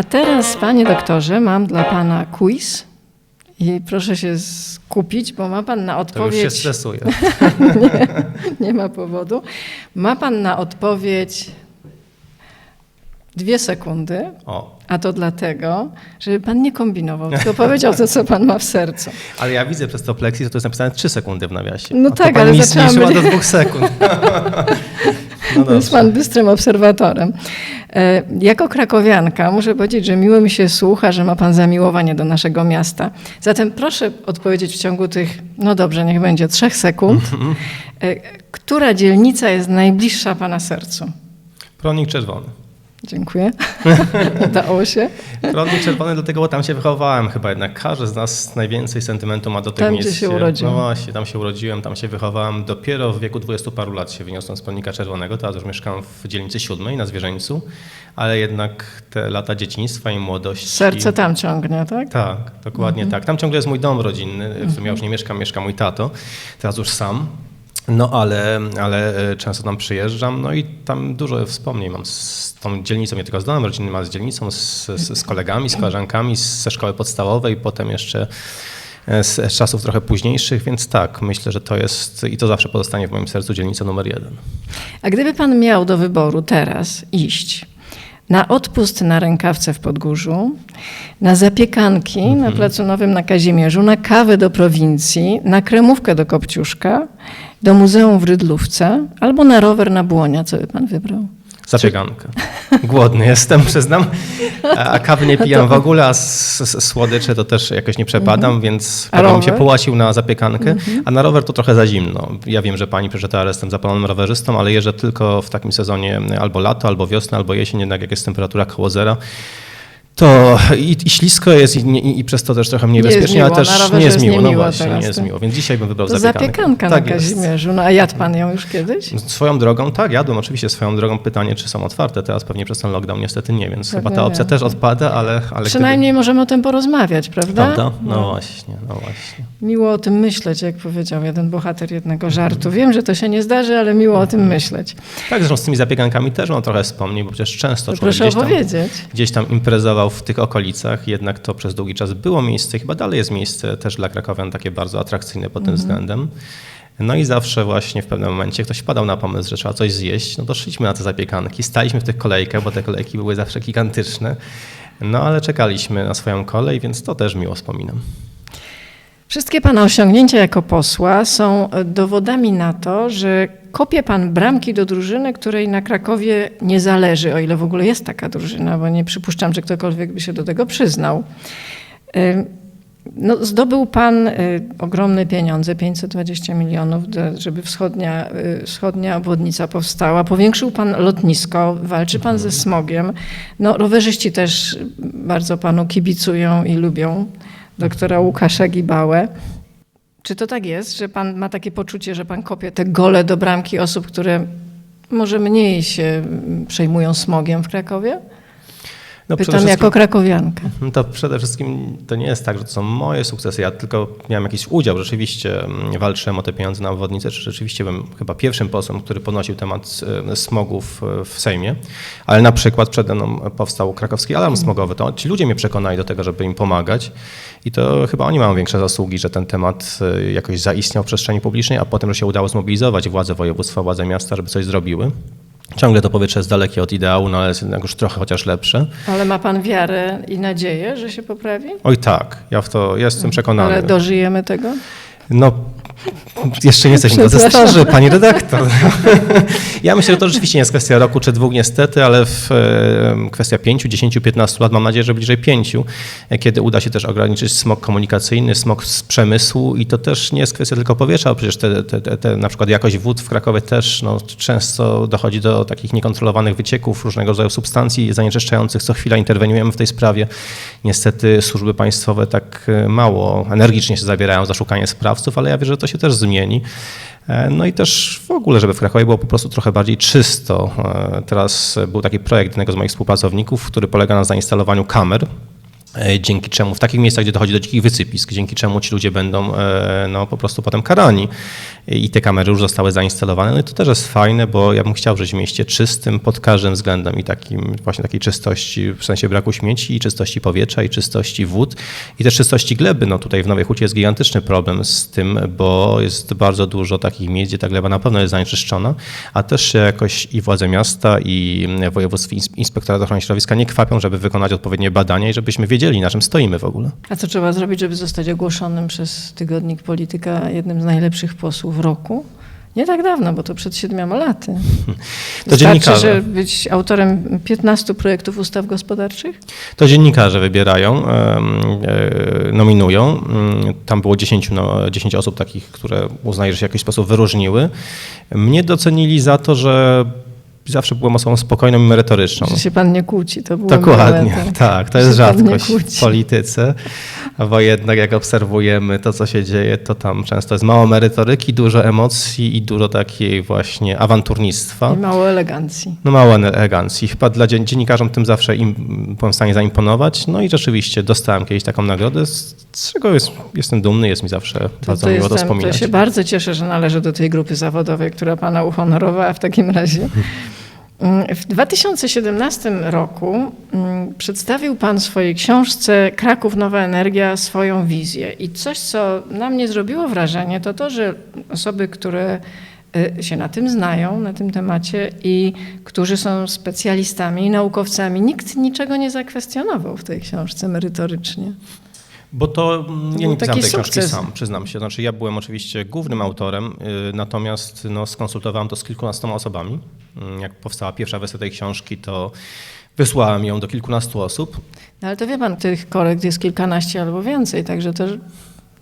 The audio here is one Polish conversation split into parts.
A teraz, panie doktorze, mam dla pana quiz i proszę się skupić, bo ma pan na To już się odpowiedź. stresuję. Nie ma powodu. Ma pan na odpowiedź dwie sekundy, O, a to dlatego, żeby pan nie kombinował, tylko powiedział to, co pan ma w sercu. ale ja widzę przez to plexi, że to jest napisane 3 sekundy w nawiasie. No A tak, ale zaczęłam zmniejszyła do dwóch sekund. No Jest pan bystrym obserwatorem. E, Jako krakowianka muszę powiedzieć, że miło mi się słucha, że ma pan zamiłowanie do naszego miasta. Zatem proszę odpowiedzieć w ciągu tych, no dobrze, niech będzie trzech sekund. E, Która dzielnica jest najbliższa pana sercu? Pronik czerwony. Dziękuję. Udało się. Pronik czerwony dlatego, bo tam się wychowałem chyba jednak. Każdy z nas najwięcej sentymentu ma do tych Tam, gdzie miejsc. się urodził. No właśnie, tam się urodziłem, tam się wychowałem. Dopiero w wieku 20 paru lat się wyniosłem z Pronika Czerwonego. Teraz już mieszkam w dzielnicy siódmej na Zwierzęńcu, ale jednak te lata dzieciństwa i młodości... Serce tam ciągnie, tak? Tak, dokładnie tak. Tam ciągle jest mój dom rodzinny, w którym ja już nie mieszkam, mieszka mój tato, teraz już sam. No ale, ale e, często tam przyjeżdżam, no i tam dużo wspomnień mam z tą dzielnicą, nie tylko z domem rodzinnym, ale z dzielnicą, z, z, z kolegami, z koleżankami z- ze szkoły podstawowej, potem jeszcze e, z, czasów trochę późniejszych, więc tak, myślę, że to jest i to zawsze pozostanie w moim sercu dzielnica numer jeden. A gdyby pan miał do wyboru teraz iść na odpust na rękawce w Podgórzu, na zapiekanki Mhm. na Placu Nowym na Kazimierzu, na kawę do prowincji, na kremówkę do Kopciuszka, do muzeum w Rydlówce albo na rower na Błonia, co by pan wybrał? Zapiekankę. Głodny jestem, przyznam. A kawy nie pijam w ogóle, a słodycze to też jakoś nie przepadam, więc A chyba bym się połasił na zapiekankę. A na rower to trochę za zimno. Ja wiem, że pani przeczytała, że jestem zapalonym rowerzystą, ale jeżdżę tylko w takim sezonie albo lato, albo wiosna, albo jesień, jednak jak jest temperatura koło zera. To i, i ślisko jest i, i, i przez to też trochę mniej Nie bezpiecznie, ale też nie jest miło. No właśnie, nie jest tak. miło, więc dzisiaj bym wybrał To zapiekankę. zapiekanka tak na. Kazimierzu. No a jadł pan ją już kiedyś? Swoją drogą, tak, jadłem oczywiście swoją drogą. Pytanie, czy są otwarte teraz, pewnie przez ten lockdown niestety nie, więc Pewnie chyba ta opcja nie. też odpada, ale... ale Przynajmniej możemy o tym porozmawiać, prawda? Gdyby, prawda? No, właśnie, no właśnie. Miło o tym myśleć, jak powiedział jeden bohater jednego żartu. Wiem, że to się nie zdarzy, ale miło o tym myśleć. Tak, zresztą z tymi zapiekankami też mam trochę wspomnień, bo przecież często To człowiek proszę gdzieś tam, opowiedzieć. gdzieś tam imprezował w tych okolicach, jednak to przez długi czas było miejsce, chyba dalej jest miejsce też dla krakowian takie bardzo atrakcyjne pod tym względem. No i zawsze właśnie w pewnym momencie ktoś wpadał na pomysł, że trzeba coś zjeść, no to szliśmy na te zapiekanki, staliśmy w tych kolejkach, bo te kolejki były zawsze gigantyczne, no ale czekaliśmy na swoją kolej, więc to też miło wspominam. Wszystkie Pana osiągnięcia jako posła są e, dowodami na to, że kopie Pan bramki do drużyny, której na Krakowie nie zależy, o ile w ogóle jest taka drużyna, bo nie przypuszczam, że ktokolwiek by się do tego przyznał. No, zdobył Pan e, ogromne pieniądze, 520 milionów, żeby wschodnia, e, wschodnia obwodnica powstała. Powiększył Pan lotnisko, walczy Pan ze smogiem. No, rowerzyści też bardzo Panu kibicują i lubią doktora Łukasza Gibałę. Czy to tak jest, że pan ma takie poczucie, że pan kopie te gole do bramki osób, które może mniej się przejmują smogiem w Krakowie? No, Pytam jako krakowianka. No To przede wszystkim to nie jest tak, że to są moje sukcesy. Ja tylko miałem jakiś udział. Rzeczywiście mm, walczyłem o te pieniądze na obwodnicę. Czy rzeczywiście byłem chyba pierwszym posłem, który podnosił temat e, smogów e, w Sejmie. Ale na przykład przede mną powstał krakowski alarm smogowy. To ci ludzie mnie przekonali do tego, żeby im pomagać. I to chyba oni mają większe zasługi, że ten temat e, jakoś zaistniał w przestrzeni publicznej, a potem, że się udało zmobilizować władze województwa, władze miasta, żeby coś zrobiły. Ciągle to powietrze jest dalekie od ideału, no ale jest jednak już trochę chociaż lepsze. Ale ma pan wiarę i nadzieję, że się poprawi? Oj tak, ja w to jestem przekonany. Ale dożyjemy tego? No, jeszcze nie jesteśmy tacy starzy, pani redaktor. Ja myślę, że to rzeczywiście nie jest kwestia roku czy dwóch niestety, ale w, kwestia pięciu, dziesięciu, piętnastu lat, mam nadzieję, że bliżej pięciu, e, kiedy uda się też ograniczyć smog komunikacyjny, smog z przemysłu i to też nie jest kwestia tylko powietrza, przecież te, te, te, te, na przykład jakość wód w Krakowie też no, często dochodzi do takich niekontrolowanych wycieków różnego rodzaju substancji zanieczyszczających. Co chwila interweniujemy w tej sprawie. Niestety służby państwowe tak e, mało energicznie się zabierają za szukanie sprawców, ale ja wierzę, że to się też zmieni. E, No i też w ogóle, żeby w Krakowie było po prostu trochę bardziej czysto. E, Teraz był taki projekt jednego z moich współpracowników, który polega na zainstalowaniu kamer dzięki czemu w takich miejscach, gdzie dochodzi do dzikich wysypisk, dzięki czemu ci ludzie będą e, no, po prostu potem karani. I te kamery już zostały zainstalowane. No i to też jest fajne, bo ja bym chciał żyć w mieście czystym pod każdym względem i takim właśnie takiej czystości w sensie braku śmieci i czystości powietrza i czystości wód i też czystości gleby. No tutaj w Nowej Hucie jest gigantyczny problem z tym, bo jest bardzo dużo takich miejsc, gdzie ta gleba na pewno jest zanieczyszczona, a też jakoś i władze miasta i województwo inspektorat ochrony środowiska nie kwapią, żeby wykonać odpowiednie badania i żebyśmy wiedzieli, na czym stoimy w ogóle. A co trzeba zrobić, żeby zostać ogłoszonym przez tygodnik Polityka jednym z najlepszych posłów roku? Nie tak dawno, bo to przed siedmioma laty. To dziennikarze. że być autorem 15 projektów ustaw gospodarczych? To dziennikarze wybierają, e, nominują. Mm, Tam było 10, no, 10 osób takich, które uznaję, że się w jakiś sposób wyróżniły. Mnie docenili za to, że zawsze byłem osobą spokojną i merytoryczną. Że się pan nie kłóci, to było Dokładnie, momentem. tak. To Że jest rzadkość w polityce, bo jednak jak obserwujemy to, co się dzieje, to tam często jest mało merytoryki, dużo emocji i dużo takiej właśnie awanturnictwa. I mało elegancji. No mało elegancji. Chyba dla dzien- dziennikarzom tym zawsze im, byłem w stanie zaimponować. No i rzeczywiście dostałem kiedyś taką nagrodę, z, czego jest, jestem dumny, jest mi zawsze To, bardzo to, miło to jestem, to wspominać. się bardzo cieszę, że należę do tej grupy zawodowej, która pana uhonorowała w takim razie. W 2017 roku mm, przedstawił Pan w swojej książce Kraków Nowa Energia swoją wizję. I coś, co na mnie zrobiło wrażenie, to to, że osoby, które y, się na tym znają, na tym temacie i którzy są specjalistami i naukowcami, nikt niczego nie zakwestionował w tej książce merytorycznie. Bo to mm, ja nie pisałem tej książki sam, przyznam się. Znaczy ja byłem oczywiście głównym autorem, y, natomiast no, skonsultowałem to z kilkunastoma osobami. Mm, Jak powstała pierwsza wersja tej książki, to wysłałem ją do kilkunastu osób. No ale to wie pan, tych korekt jest kilkanaście albo więcej, także to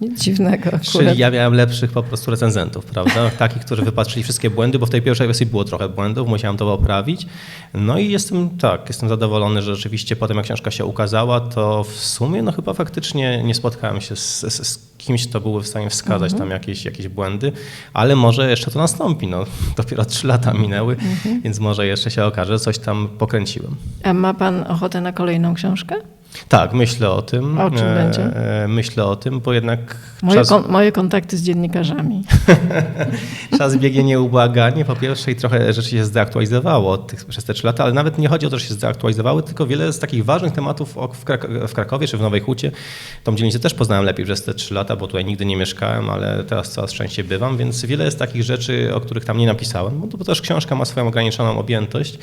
nic dziwnego akurat. Czyli ja miałem lepszych po prostu recenzentów, prawda? Takich, którzy wypatrzyli wszystkie błędy, bo w tej pierwszej wersji było trochę błędów, musiałem to poprawić. No i jestem, tak, jestem zadowolony, że rzeczywiście potem jak książka się ukazała, to w sumie no chyba faktycznie nie spotkałem się z, z, z kimś, kto byłby w stanie wskazać tam jakieś, jakieś błędy, ale może jeszcze to nastąpi. No, dopiero trzy lata minęły, więc może jeszcze się okaże, że coś tam pokręciłem. A ma pan ochotę na kolejną książkę? Tak, myślę o tym. O czym E, będzie? e, Myślę o tym, bo jednak Moje, czas... kon, moje kontakty z dziennikarzami. Czas biegnie nieubłaganie. Po pierwsze i trochę rzeczy się zdeaktualizowało od tych, przez te trzy lata, ale nawet nie chodzi o to, że się zdeaktualizowały, tylko wiele z takich ważnych tematów w, Krak- w Krakowie czy w Nowej Hucie. Tą dzielnicę też poznałem lepiej przez te trzy lata, bo tutaj nigdy nie mieszkałem, ale teraz coraz częściej bywam, więc wiele jest takich rzeczy, o których tam nie napisałem, bo też książka ma swoją ograniczoną objętość,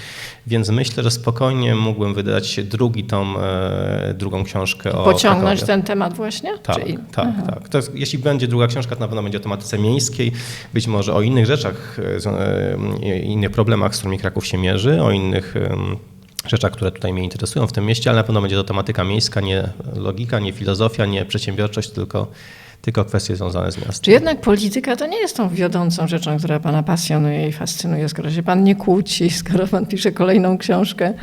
więc myślę, że spokojnie mógłbym wydać drugi tom, e, drugą książkę o Pociągnąć Krakowie. ten temat właśnie? Tak, Czyli- tak, tak. To jest, jeśli będzie druga książka, to na pewno będzie o tematyce miejskiej, być może o innych rzeczach, e, e, innych problemach, z którymi Kraków się mierzy, o innych rzeczach, które tutaj mnie interesują w tym mieście, ale na pewno będzie to tematyka miejska, nie logika, nie filozofia, nie przedsiębiorczość, tylko, tylko kwestie związane z miastem. Czy jednak polityka to nie jest tą wiodącą rzeczą, która pana pasjonuje i fascynuje, skoro się pan nie kłóci, skoro pan pisze kolejną książkę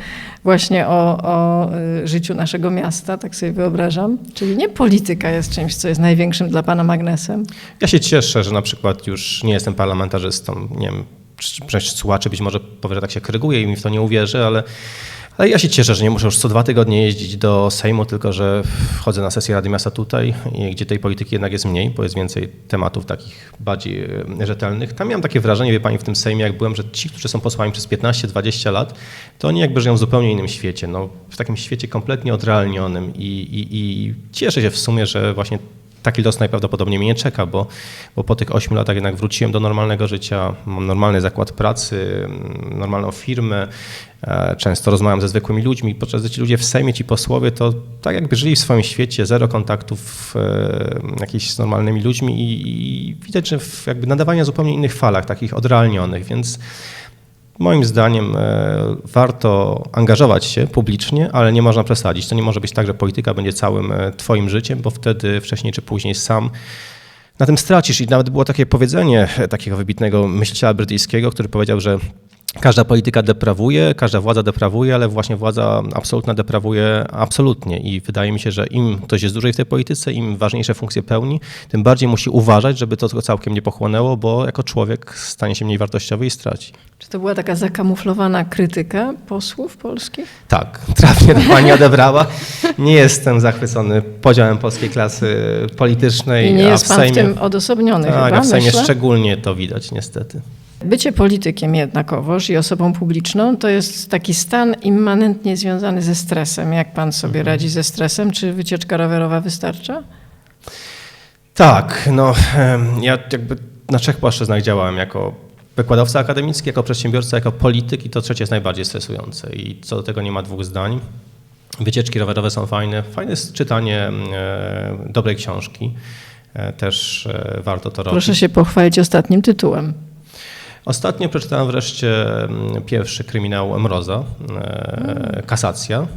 właśnie o, o y, życiu naszego miasta, tak sobie wyobrażam. Czyli nie polityka jest czymś, co jest największym dla pana magnesem. Ja się cieszę, że na przykład już nie jestem parlamentarzystą. Nie wiem, część słuchaczy być może powie, że tak się kryguje i mi w to nie uwierzy, ale, ale ja się cieszę, że nie muszę już co dwa tygodnie jeździć do Sejmu, tylko że wchodzę na sesję Rady Miasta tutaj, gdzie tej polityki jednak jest mniej, bo jest więcej tematów takich bardziej e, rzetelnych. Tam miałem takie wrażenie, wie pani, w tym Sejmie, jak byłem, że ci, którzy są posłami przez 15-20 lat, to oni jakby żyją w zupełnie innym świecie, no, w takim świecie kompletnie odrealnionym i, i, i cieszę się w sumie, że właśnie taki los najprawdopodobniej mnie nie czeka, bo, bo po tych 8 latach jednak wróciłem do normalnego życia, mam normalny zakład pracy, normalną firmę, e, często rozmawiam ze zwykłymi ludźmi, podczas gdy ci ludzie w Sejmie, ci posłowie, to tak jakby żyli w swoim świecie, zero kontaktów e, jakichś z normalnymi ludźmi i, i widać, że w jakby nadawania na zupełnie innych falach, takich odrealnionych, więc Moim zdaniem e, warto angażować się publicznie, ale nie można przesadzić. To nie może być tak, że polityka będzie całym e, twoim życiem, bo wtedy wcześniej czy później sam na tym stracisz. I nawet było takie powiedzenie e, takiego wybitnego myśliciela brytyjskiego, który powiedział, że Każda polityka deprawuje, każda władza deprawuje, ale właśnie władza absolutna deprawuje absolutnie. I wydaje mi się, że im ktoś jest dłużej w tej polityce, im ważniejsze funkcje pełni, tym bardziej musi uważać, żeby to go całkiem nie pochłonęło, bo jako człowiek stanie się mniej wartościowy i straci. Czy to była taka zakamuflowana krytyka posłów polskich? Tak, trafnie to pani odebrała. Nie jestem zachwycony podziałem polskiej klasy politycznej, I nie a jest w pan Sejmie, w tym odosobniony tak, chyba, a w Sejmie myślę? szczególnie to widać niestety. Bycie politykiem jednakowoż i osobą publiczną to jest taki stan immanentnie związany ze stresem. Jak pan sobie Mhm. radzi ze stresem? Czy wycieczka rowerowa wystarcza? Tak, no ja jakby na trzech płaszczyznach działałem jako wykładowca akademicki, jako przedsiębiorca, jako polityk i to trzecie jest najbardziej stresujące i co do tego nie ma dwóch zdań. Wycieczki rowerowe są fajne, fajne jest czytanie e, dobrej książki, e, też e, warto to robić. Proszę się pochwalić ostatnim tytułem. Ostatnio przeczytałem wreszcie mm, pierwszy kryminał Mroza, e, Kasacja.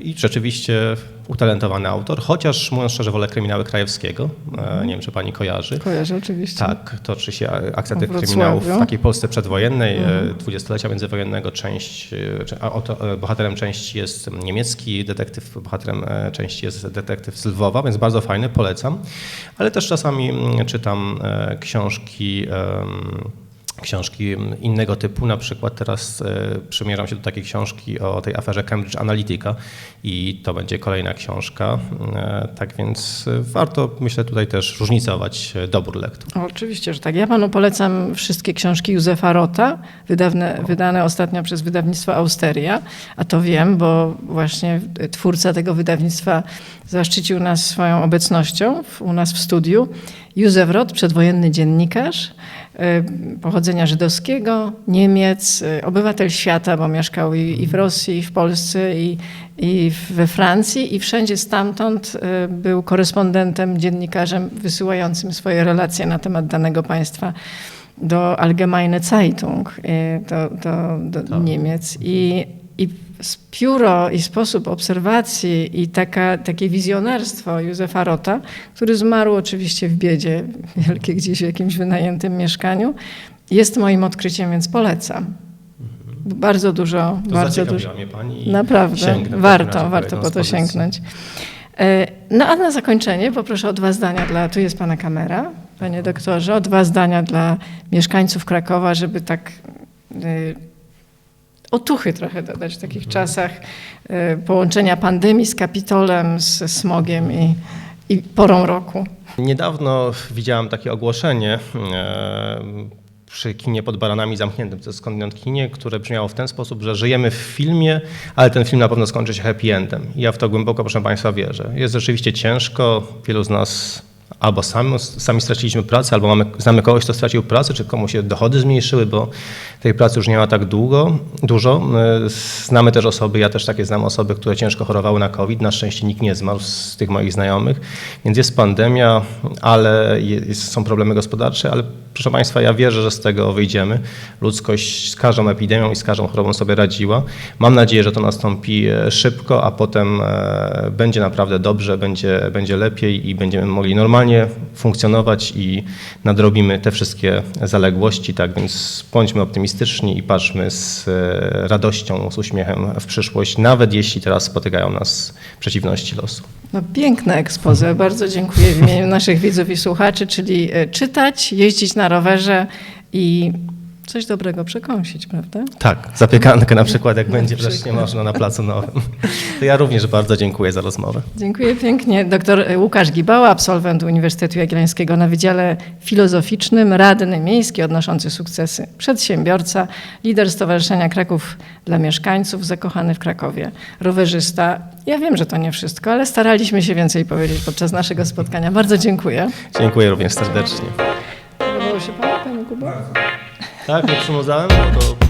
I rzeczywiście utalentowany autor, chociaż mówiąc szczerze, wolę kryminały Krajewskiego. E, Nie wiem, czy pani kojarzy. Kojarzę oczywiście. Tak, toczy się akcja tych kryminałów w takiej Polsce przedwojennej, e, dwudziestolecia międzywojennego. Część, bohaterem części jest niemiecki detektyw, bohaterem części jest detektyw z Lwowa, więc bardzo fajny, polecam. Ale też czasami mm, czytam książki. em, Książki innego typu, na przykład teraz e, przymierzam się do takiej książki o tej aferze Cambridge Analytica i to będzie kolejna książka. E, Tak więc e, warto, myślę, tutaj też różnicować dobór lektur. Oczywiście, że tak. Ja panu polecam wszystkie książki Józefa Rota, wydawne, wydane ostatnio przez wydawnictwo Austeria. A to wiem, bo właśnie twórca tego wydawnictwa zaszczycił nas swoją obecnością w, u nas w studiu. Józef Rot, przedwojenny dziennikarz, pochodzenia żydowskiego, Niemiec, y, obywatel świata, bo mieszkał i, i w Rosji, i w Polsce, i, i we Francji, i wszędzie stamtąd y, był korespondentem, dziennikarzem wysyłającym swoje relacje na temat danego państwa do Allgemeine Zeitung, y, do, do, do Tak. Niemiec. I, I pióro i sposób obserwacji i taka, takie wizjonerstwo Józefa Rota, który zmarł oczywiście w biedzie wielkiej, gdzieś w jakimś wynajętym mieszkaniu, jest moim odkryciem, więc polecam. Bardzo dużo. To bardzo dużo. mnie pani Naprawdę, warto, warto po to sięgnąć. E, No a na zakończenie poproszę o dwa zdania dla, tu jest pana kamera, panie doktorze, o dwa zdania dla mieszkańców Krakowa, żeby tak y, otuchy trochę dodać w takich czasach y, połączenia pandemii z kapitolem, z smogiem i, i porą roku. Niedawno widziałem takie ogłoszenie e, przy kinie pod baranami zamkniętym, to jest skądinąd kinie, które brzmiało w ten sposób, że żyjemy w filmie, ale ten film na pewno skończy się happy endem. Ja w to głęboko, proszę Państwa, wierzę. Jest rzeczywiście ciężko, wielu z nas albo sami, sami straciliśmy pracę, albo mamy, znamy kogoś, kto stracił pracę, czy komu się dochody zmniejszyły, bo tej pracy już nie ma tak długo, dużo. E, Znamy też osoby, ja też takie znam osoby, które ciężko chorowały na COVID. Na szczęście nikt nie zmarł z tych moich znajomych, więc jest pandemia, ale jest, są problemy gospodarcze, ale proszę Państwa, ja wierzę, że z tego wyjdziemy. Ludzkość z każdą epidemią i z każdą chorobą sobie radziła. Mam nadzieję, że to nastąpi e, szybko, a potem e, będzie naprawdę dobrze, będzie, będzie lepiej i będziemy mogli normalnie funkcjonować i nadrobimy te wszystkie zaległości. Tak więc bądźmy optymistyczni i patrzmy z e, radością, z uśmiechem w przyszłość, nawet jeśli teraz spotykają nas przeciwności losu. No, piękne expose. Bardzo dziękuję w imieniu naszych widzów i słuchaczy, czyli czytać, jeździć na rowerze i coś dobrego przekąsić, prawda? Tak, zapiekankę na przykład, jak Na będzie przykład. wreszcie można na Placu Nowym. To ja również bardzo dziękuję za rozmowę. Dziękuję pięknie. Doktor Łukasz Gibała, absolwent Uniwersytetu Jagiellońskiego na Wydziale Filozoficznym, radny miejski odnoszący sukcesy, przedsiębiorca, lider Stowarzyszenia Kraków dla Mieszkańców, zakochany w Krakowie, rowerzysta. Ja wiem, że to nie wszystko, ale staraliśmy się więcej powiedzieć podczas naszego spotkania. Bardzo dziękuję. Dziękuję również serdecznie. Podobało się Panu, Panie Kubo? Tak, nie przymudzałem, bo to